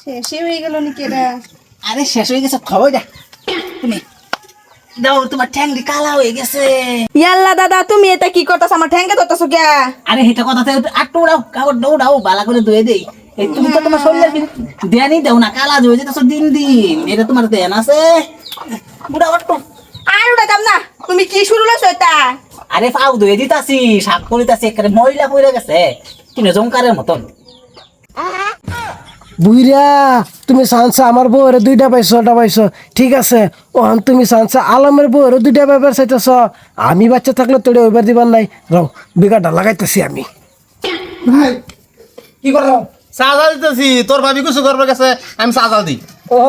শেষে হয়ে গেল নাকি এটা? আরে শেষ হয়ে গেছে খবর তুমি। দাও তোমার কালা হয়ে গেছে। ইয়াল্লা দাদা তুমি এটা কি করতেছ? আমার ঠ্যাঙ্গে ধরতেছো কে? আরে এটা কথাতে আটটু উড়াও কাগজ দৌড়াও বালা করে ধুয়ে দেই। এই তুমি তো তোমার শরীরের দেয়ানি দেও না কালা হয়ে যেতেছো দিন দিন। এটা তোমার দেন আছে। বুড়া অট্টু। আর উঠাতাম না তুমি কি শুরু লাগছো এটা? আরে ফাউ ধুয়ে দিতাছি শাক করিতাছি একেবারে ময়লা পড়ে গেছে। কিনে জঙ্কারের মতন। বুইরা তুমি চান্সা আমার বউরে দুইটা পাইছো ওটা পাইছো। ঠিক আছে ওহান তুমি চান্সা আলমের বউরে দুইটা ব্যাপার চাইতেছ। আমি বাচ্চা থাকলে তোরে ওইবার দিবার নাই। রও বিঘাটা লাগাইতেছি আমি। ভাই কি করো? চাজাল দিতেছি তোর ভাবি কিছু করবে গেছে আমি চাজাল দিই। ও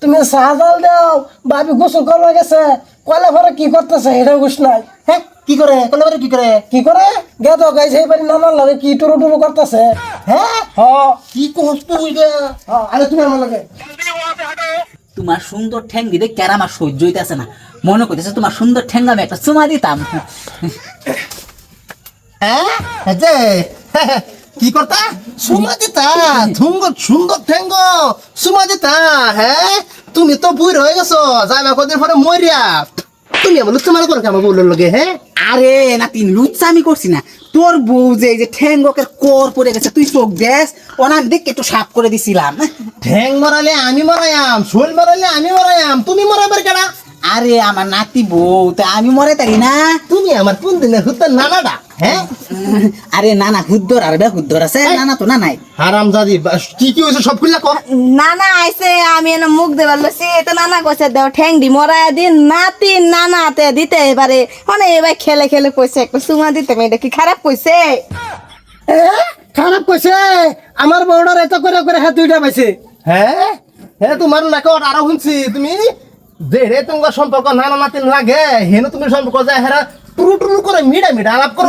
তুমি সাজাল দাও ভাবি গোসল করবে গেছে। কয়লা ভরে কি করতেছে এটাও গুছ নাই হ্যাঁ? কি করে? কলে কি করে? কি করে? গে তো গাইছে এই বাড়ি নানার লাগে কি টুরু টুরু করতেছে? হ্যাঁ হ। কি তুই আরে তুমি আমার লাগে। তোমার সুন্দর ঠ্যাং দিলে কেরা আমার সহ্য হইতেছে না। মনে করতেছে তোমার সুন্দর ঠ্যাং আমি একটা চুমা দিতাম। হ্যাঁ যে? কি করতা? সুমা দিতা? থুঙ্গ সুন্দর ঠেঙ্গ সুমা দিতা? হ্যাঁ তুমি তো বুড় হয়ে গেছো যাইবা কদিন পরে মরিয়া। তুমি আমার লুচ্চা মারা করো আমার বউলের লগে হ্যাঁ? আরে না তিন লুচ্চা আমি করছি না। তোর বউ যে এই যে ঠ্যাঙ্গকের কর পড়ে গেছে, তুই চোখ দেস ওনার দিক একটু সাফ করে দিছিলাম। ঠ্যাং মরালে আমি মরায়াম, শোল মরালে আমি মরায়াম, তুমি মরাবার কেডা? আরে আমার নাতি বউ তা আমি মরে তারি না। তুমি আমার কোন দিনের হুত্তার নানাডা হ্যাঁ? আরে না না হুদ্দর আর বে হুদ্দর আছে না না তো না নাই হারাম জাদি কি কি হয়েছে সব খুললা কর নানা আইছে আমি এনে মুখ দেবার লছি তো নানা কইছে দেও ঠ্যাং দি মরায় দিন নাতি নানাতে দিতে এবারে মানে এবার খেলে খেলে কইছে একটা সুমা দিতে এটা কি খারাপ কইছে? খারাপ কইছে? আমার বউটার এত করে করে হাত দুইটা পাইছে। হ্যাঁ? হ্যাঁ তোমার নাকি ওর আরও শুনছি। তুমি দেড়ে তোমার সম্পর্ক নানা নাতিন লাগে। হেন তুমি সম্পর্ক যায় হেরা টুরু টুরু করে মিডা মিডা আলাপ করো।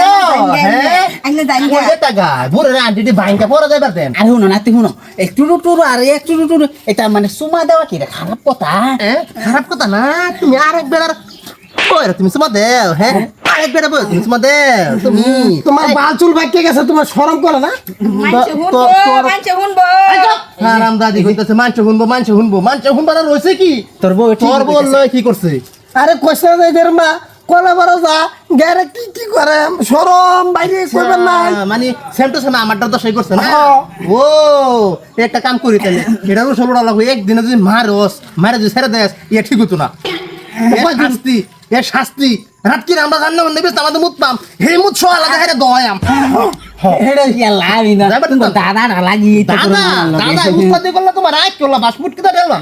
হ্যাঁ? আইলে জানি গা। ওই টাকা বুড়ে আন্টি ভাইঙ্কা পরে যাইবার দেন। আরে শুনো নাতি শুনো। এই টুরু টুরু আর এক টুরু টুরু এটা মানে সুমা দেওয়া কি রে? খারাপ কথা? খারাপ কথা না তুমি আরেক বেড়ার ওই রে, তুমি সুমা দেও হ্যাঁ? আরেক বেড়া বই তুমি সুমা দেও তুমি। তোমার বাল চুল বাক্যে গেছে তোমার শরম করে না? শুনব হারাম দাদি হইতাছে মানছে শুনব মানছে শুনব মানছে শুনবার আর কি? তোর বউ তোর হইতাছে। লয় কি করছে? আরে কইছে না এদের মা কলে বড় যা কি কি করে? শরম বাইরে কইবেন না। মানে সেম টু সেম আমারটা তো সেই করছে না? হ্যাঁ। ও একটা কাম করি তাহলে এটারও সব লাগবে। একদিনে যদি মারস মারে যদি ছেড়ে দেস ইয়ে ঠিক হতো না। শাস্তি এর শাস্তি। রাত কি আমরা জানি না নেবে আমাদের মুত পাম হে মুত সো আলাদা হেরে দয়াম। তো। দাদা না লাগি দাদা দাদা উৎপাদ করলে তোমার আয় চললাম পাসপোর্ট কিনা দেলাম